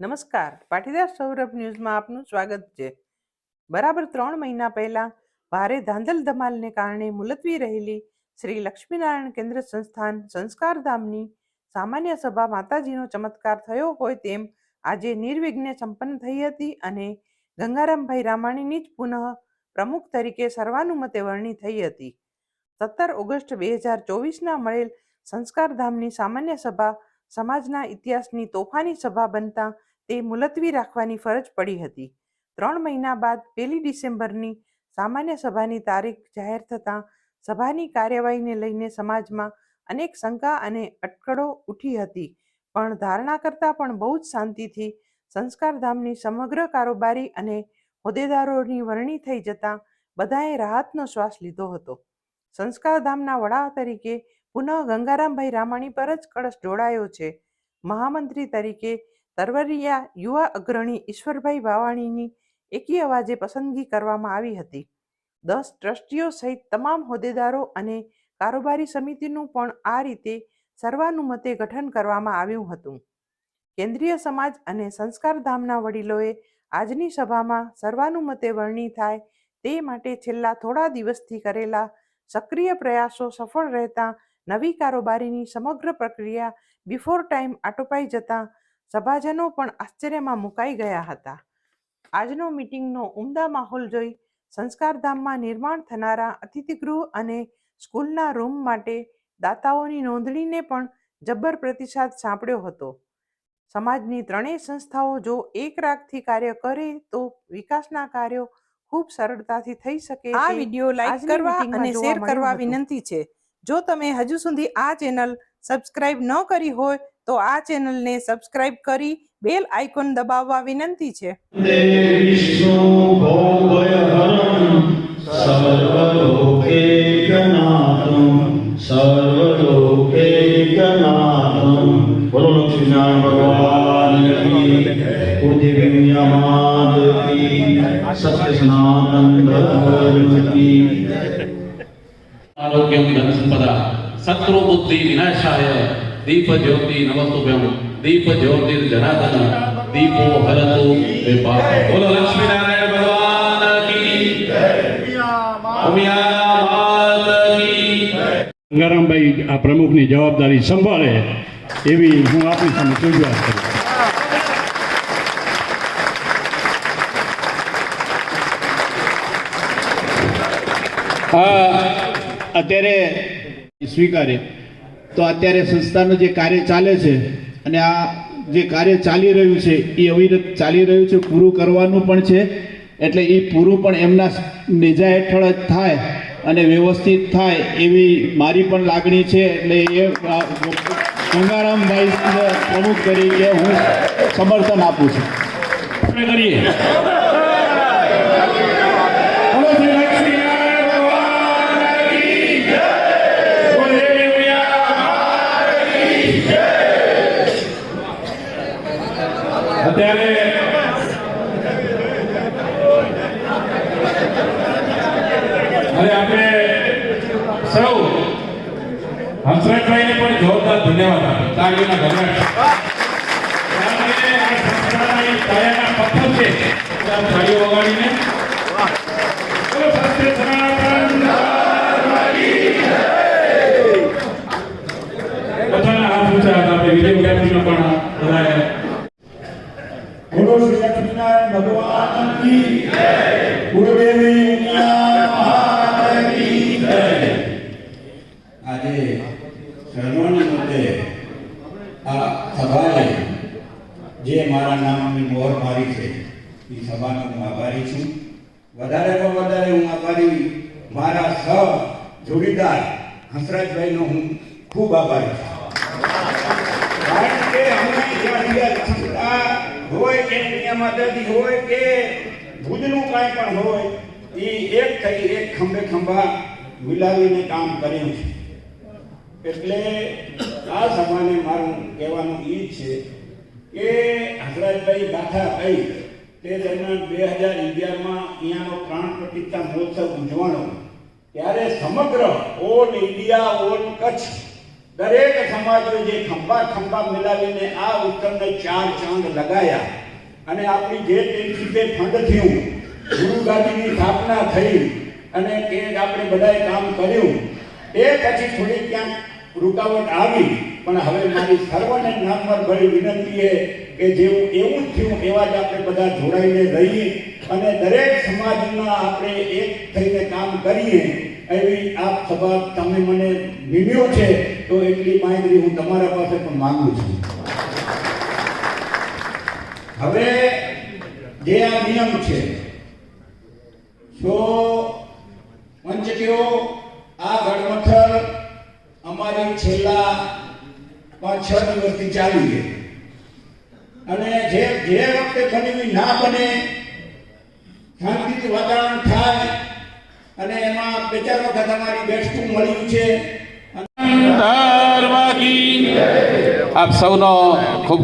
નમસ્કાર. પાટીદાર સૌરભ ન્યૂઝમાં આપનું સ્વાગત છે. બરાબર ત્રણ મહિના પહેલા ભારે ધાંધલ ધમાલને કારણે મુલતવી રહેલી શ્રી લક્ષ્મીનારાયણ કેન્દ્ર સંસ્થાન સંસ્કારધામની સામાન્ય સભા માતાજીનો ચમત્કાર થયો હોય તેમ આજે નિર્વિઘ્ને સંપન્ન થઈ હતી અને ગંગારામભાઈ રામાણીની જ પુનઃ પ્રમુખ તરીકે સર્વાનુમતે વરણી થઈ હતી. સત્તર ઓગસ્ટ બે હજાર ચોવીસના મળેલ સંસ્કારધામની સામાન્ય સભા સમાજના ઇતિહાસની તોફાની સભા બનતા તે મુલતવી રાખવાની ફરજ પડી હતી. ત્રણ મહિના બાદ પહેલી ડિસેમ્બરની સામાન્ય સભાની તારીખ જાહેર થતાં સભાની કાર્યવાહીને લઈને સમાજમાં અનેક શંકા અને અટકળો ઉઠી હતી. પણ ધારણા કરતાં પણ બહુ જ શાંતિથી સંસ્કારધામની સમગ્ર કારોબારી અને હોદ્દેદારોની વરણી થઈ જતાં બધાએ રાહતનો શ્વાસ લીધો હતો. સંસ્કારધામના વડા તરીકે પુનઃ ગંગારામભાઈ રામાણી પર જ કળશ જોડાયો છે. મહામંત્રી તરીકે તરવરિયા યુવા અગ્રણી ઈશ્વરભાઈ વાવાણીની એકી અવાજે પસંદગી કરવામાં આવી હતી. દસ ટ્રસ્ટીઓ સહિત તમામ હોદ્દેદારો અને કારોબારી સમિતિનું પણ આ રીતે સર્વાનુમતે ગઠન કરવામાં આવ્યું હતું. કેન્દ્રીય સમાજ અને સંસ્કારધામના વડીલોએ આજની સભામાં સર્વાનુમતે વરણી થાય તે માટે છેલ્લા થોડા દિવસથી કરેલા સક્રિય પ્રયાસો સફળ રહેતા નવી કારોબારીની સમગ્ર પ્રક્રિયા બિફોર ટાઈમ આટોપાઈ જતાં સભાજનો પણ આશ્ચર્યમાં મુકાઈ ગયા હતા. આજનો મીટિંગનો ઉમદા માહોલ જોઈ સંસ્કારધામમાં નિર્માણ થનારા અતિથિગૃહ અને સ્કૂલના રૂમ માટે દાતાઓની નોંધણીને પણ જબ્બર પ્રતિસાદ સાંપડ્યો હતો. સમાજની ત્રણેય સંસ્થાઓ જો એક રાગથી કાર્ય કરે તો વિકાસના કાર્યો ખૂબ સરળતાથી થઈ શકે આ વીડિયો લાઈક કરવા અને શેર કરવા વિનંતી છે. જો તમે હજુ સુધી આ ચેનલ સબસ્ક્રાઇબ ન કરી હોય તો આ ચેનલને સબસ્ક્રાઇબ કરી બેલ આઇકોન દબાવવા વિનંતી છે. બોલો ધન સંપદા સત્રો બુદ્ધિ વિનાશાય દીપ જ્યોતિ નમસ્તુભ્યમ દીપ જ્યોતિ જનાર્દન દીપો હરતુ વિપાપ બોલો લક્ષ્મીનારાયણ ભગવાન કી ઉમિયા ગંગારામભાઈ આ પ્રમુખની જવાબદારી સંભાળે એવી હું આપની સામે રજૂઆત કરું આ અત્યારે સ્વીકારે તો અત્યારે સંસ્થાનું જે કાર્ય ચાલે છે અને આ જે કાર્ય ચાલી રહ્યું છે, એ અવિરત ચાલી રહ્યું છે, પૂરું કરવાનું પણ છે. એટલે એ પૂરું પણ એમના નેજા હેઠળ જ થાય અને વ્યવસ્થિત થાય એવી મારી પણ લાગણી છે. એટલે એ ગંગારામભાઈ પ્રમુખ તરીકે હું સમર્થન આપું છું. કરીએ. હંસરાજભાઈને પણ જોરદાર ધન્યવાદ આપીએ તાળીઓના પાયાના પથ્થર છે. તાળીઓ વગાડીને. બોલો સત્ય સનાતન બધાના હાથ ઊંચા હતા આપણે વિજય વિદ્યાર્થીનો પણ બધાએ બોલો શ્રી લક્ષ્મીનારાયણ ભગવાન કી જય ગુરુદેવી મહારાજ કી જય આજે સર્વોની મતે આ સભાએ જે મારા નામની મોહર મારી છે એ સભાનો હું આભારી છું વધારેમાં વધારે હું આભારી મારા સહ જોડીદાર હંસરાજભાઈનો હું ખૂબ આભારી છું. કારણ કે અમે જ્યાં સંસ્થા હોય કે દુનિયા માતાજી હોય કે ભુજનું કાંઈ પણ હોય, એ એક થઈ એક ખંભે ખંભા મિલાવીને કામ કર્યું છે. એટલે આ સભાને મારું કહેવાનું એ છે કે હસરાજભાઈ ગાથા કહી તે દરમિયાન બે હજાર અગિયારમાં અહીંયાનો પ્રાણ પ્રતિષ્ઠા મહોત્સવ ઉજવવાનો ત્યારે સમગ્ર ઓલ ઇન્ડિયા, ઓલ કચ્છ દરેક સમાજે જે ખંભા ખંભા મિલાવીને આ ઉત્તરને ચાર ચાંદ લગાયા અને આપણી જે રીતે ફંડ થયું, ગુરુ ગાદીની સ્થાપના થઈ અને તે આપણે બધાએ કામ કર્યું. એ પછી થોડી ક્યાંક રૂકાવટ આવી, પણ હવે મારી સર્વને નામર ભરી વિનંતી એ કે જેવું એવું જ થયું, એવા જ આપણે બધા જોડાઈને રહીએ. અને દરેક સમાજના આપણે એક થઈને કામ કરીએ, એવી આપ સભા તમે મને નિમ્યો છે, તો એટલી માહિતી હું તમારા પાસે પણ માંગુ છું. હવે જે આ નિયમ છે તો પંચકીઓ, આ ગઢમથલ અમારી છેલ્લા પાંચ, છ દિવસથી ચાલી છે. અને જે જે વખતે બનવી ના બને શાંતિથી વાતાવરણ થાય અને એમાં બે ચાર વખત અમારી બેસ્ટું મળ્યું છે. આપ સૌનો ખૂબ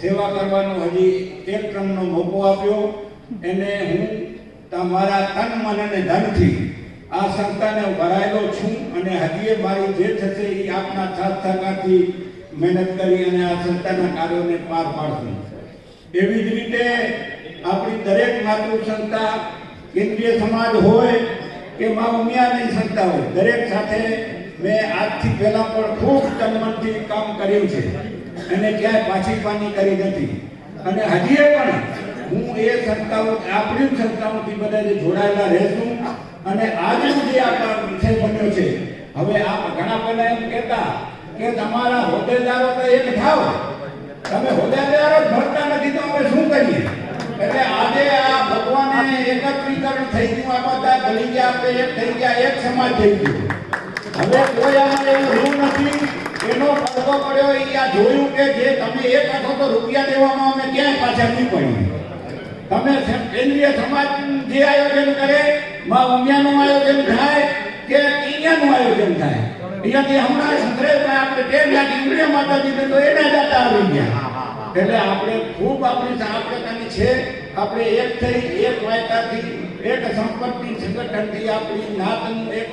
સેવા કરવાનો હજી એક ક્રમનો મોકો આપ્યો. એને હું તમારા તન મન અને ધનથી આ સંસ્થાને ભરાયેલો છું અને હજી મારી જે થશે એ આપના સાથ સહકારથી મહેનત કરી અને આ સંસ્થાના કાર્યોને પાર પાડશું. એવી જ રીતે આપણી દરેક માતૃસંતા કેન્દ્રીય સમાજ હોય કે મા ઉમિયાની સંતા હોય, દરેક સાથે મેં આજથી પહેલા પણ ખૂબ તનમનથી કામ કર્યું છે અને ક્યાંય પાછી પાની કરી નથી. અને હજીએ પણ હું એ સંસ્થાઓ આપણી સંસ્થાઓથી બધા જોડાયેલા રહેશું અને આજનું જે આ વિષય બન્યો છે, હવે આ ઘણા પહેલા એમ કહેતા કે તમારા હોદ્દેદારો તો એક થાવ. તમે હોદ્દેદારો જ ભરતા નથી, તો અમે શું કરીએ? એટલે આજે આ ભગવાને એકત્રીકરણ થઈ ગયું. આ બધા ગલી ગયા, આપણે એક થઈ ગયા, એક સમાજ થઈ ગયો. હવે કોઈ અમારે એવું નથી. એનો પડદો પડ્યો, એ આ જોયું કે જે તમે એક તો રૂપિયા દેવામાં અમે ક્યાંય પાછા નહીં પડી તમે કેન્દ્રીય સમાજ જે આયોજન કરે, માં ઉમિયાનું આયોજન થાય કે કીડિયાનું આયોજન થાય? અહીંયાથી હમણાં સંગ્રહ આપણે ટ્રેન ઇન્દ્રિય માતાજીને તો એના જતા આવી ગયા. એટલે આપણે ખૂબ આપણી સાપેક્ષાની છે. આપણે એક થઈ એક વાયકાથી એક સંપત્તિ સંગઠનથી આપણી નાતનું એક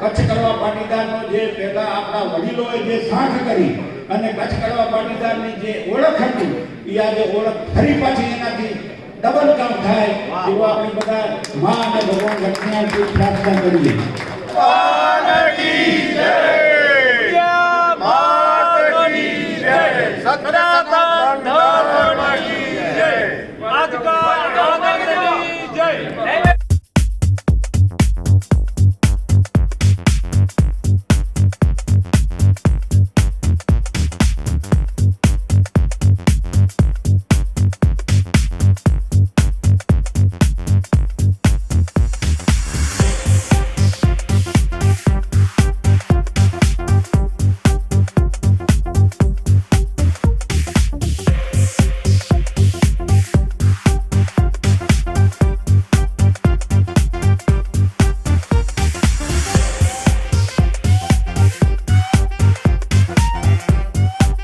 કચ્છ કરવા પાટીદારનો જે પહેલા આપણા વડીલોએ જે સાથ કરી અને કચ્છ કરવા પાટીદારની જે ઓળખ હતી એ આજે ઓળખ ફરી પાછી એનાથી ડબલ કામ થાય એવું આપણે બધા મા અને ભગવાન લક્ષ્મીનારાયણથી પ્રાર્થના કરીએ.